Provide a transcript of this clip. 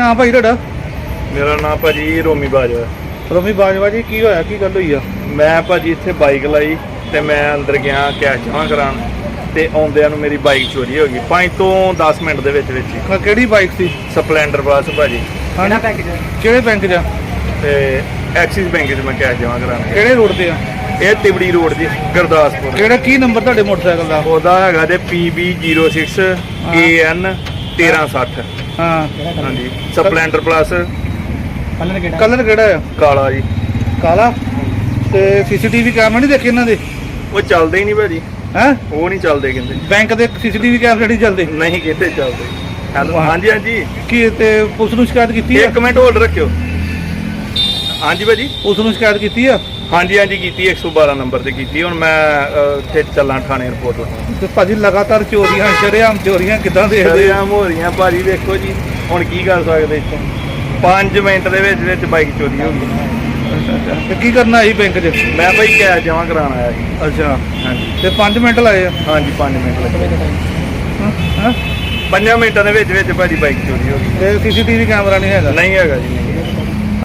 ਨਾ ਭਾਈ ਤੁਹਾਡਾ? ਮੇਰਾ ਨਾਮ ਭਾਜੀ ਰੋਮੀ ਬਾਜਵਾ। ਰੋਮੀ ਬਾਜਵਾ ਜੀ ਕੀ ਹੋਇਆ ਕੀ ਗੱਲ ਹੋਈ ਆ? ਮੈਂ ਭਾਜੀ ਇੱਥੇ ਬਾਈਕ ਲਾਈ ਤੇ ਮੈਂ ਅੰਦਰ ਗਿਆ ਕੈਸ਼ ਜਮ੍ਹਾਂ ਕਰਾਉਣ ਤੇ ਆਉਂਦਿਆਂ ਨੂੰ ਮੇਰੀ ਬਾਈਕ ਚੋਰੀ ਹੋ ਗਈ। 5 ਤੋਂ 10 ਮਿੰਟ ਦੇ ਵਿੱਚ ਵਿੱਚ ਹੀ। ਕਿਹੜੀ ਬਾਈਕ ਸੀ? ਸਪਲੈਂਡਰ ਪਲੱਸ ਭਾਜੀ। ਕਿਹੜਾ ਬੈਂਕ ਕਿਹੜੇ ਬੈਂਕ ਆ? ਤੇ ਐਕਸਿਸ ਬੈਂਕ 'ਚ ਮੈਂ ਕੈਸ਼ ਜਮ੍ਹਾਂ ਕਰਾਉਣ ਕਿਹੜੇ ਰੋਡ ਤੇ ਆ? ਇਹ ਤਿਬੜੀ ਰੋਡ ਜੀ ਗੁਰਦਾਸਪੁਰ। ਕਿਹੜਾ ਕੀ ਨੰਬਰ ਤੁਹਾਡੇ ਮੋਟਰਸਾਈਕਲ ਦਾ? ਉਹਦਾ ਹੈਗਾ ਤੇ PB06 AN 1360 ਹਾਂ। ਹਾਂਜੀ। Splendor plus. ਕਲਰ ਕਿਹੜਾ? ਆ? ਕਾਲਾ ਜੀ। ਕਾਲਾ? ਤੇ ਸੀਸੀਟੀਵੀ ਕੈਮਰਾ ਨਹੀਂ ਦੇਖੇ ਇਹਨਾਂ ਦੇ? ਉਹ ਚੱਲਦੇ ਹੀ ਨਹੀਂ ਭਾਜੀ। ਹੈ? ਉਹ ਨਹੀਂ ਚੱਲਦੇ ਕਹਿੰਦੇ। ਬੈਂਕ ਦੇ ਸੀਸੀਟੀਵੀ ਕੈਮਰੇ ਨਹੀਂ ਚੱਲਦੇ? ਨਹੀਂ ਕਿਤੇ ਚੱਲਦੇ। ਹੈਲੋ। ਹਾਂਜੀ ਹਾਂਜੀ। ਕੀ ਤੇ ਪੁਲਿਸ ਨੂੰ ਸ਼ਿਕਾਇਤ ਕੀਤੀ ਆ? ਇੱਕ ਮਿੰਟ ਹੋਲਡ ਰੱਖਿਓ। ਹਾਂਜੀ ਭਾਜੀ। ਪੁਲਿਸ ਨੂੰ ਸ਼ਿਕਾਇਤ ਕੀਤੀ ਆ? ਹਾਂਜੀ ਹਾਂਜੀ ਕੀਤੀ 112 ਨੰਬਰ ਤੇ ਕੀਤੀ ਹੁਣ ਮੈਂ ਇੱਥੇ ਚੱਲਾਂ ਥਾਣੇ ਰਿਪੋਰਟ ਲਿਖਾਉਣ ਤੇ ਭਾਜੀ ਲਗਾਤਾਰ ਚੋਰੀਆਂ ਸ਼ਰੇਆਮ ਚੋਰੀਆਂ ਕਿੱਦਾਂ ਦੇਖਦੇ ਆ? ਹੋ ਰਹੀਆਂ। ਭਾਜੀ ਵੇਖੋ ਜੀ ਹੁਣ ਕੀ ਕਰ ਸਕਦੇ ਇੱਥੋਂ? 5 ਮਿੰਟ ਦੇ ਵਿੱਚ ਵਿੱਚ ਬਾਈਕ ਚੋਰੀ ਹੋ ਗਈ। ਤੇ ਕੀ ਕਰਨਾ ਸੀ ਬੈਂਕ 'ਚ? ਮੈਂ ਭਾਈ ਕੈਸ਼ ਜਮ੍ਹਾਂ ਕਰਾਉਣ ਆਇਆ ਸੀ। ਅੱਛਾ। ਹਾਂਜੀ। ਤੇ 5 ਮਿੰਟ ਲਾਏ ਆ? ਹਾਂਜੀ 5 ਮਿੰਟ ਲੱਗੇ। ਹਾਂ 5 ਮਿੰਟਾਂ ਦੇ ਵਿੱਚ ਵਿੱਚ ਭਾਜੀ ਬਾਈਕ ਚੋਰੀ ਹੋ ਗਈ। ਤੇ ਸੀਸੀਟੀਵੀ ਕੈਮਰਾ ਨਹੀਂ ਹੈਗਾ? ਨਹੀਂ ਹੈਗਾ ਜੀ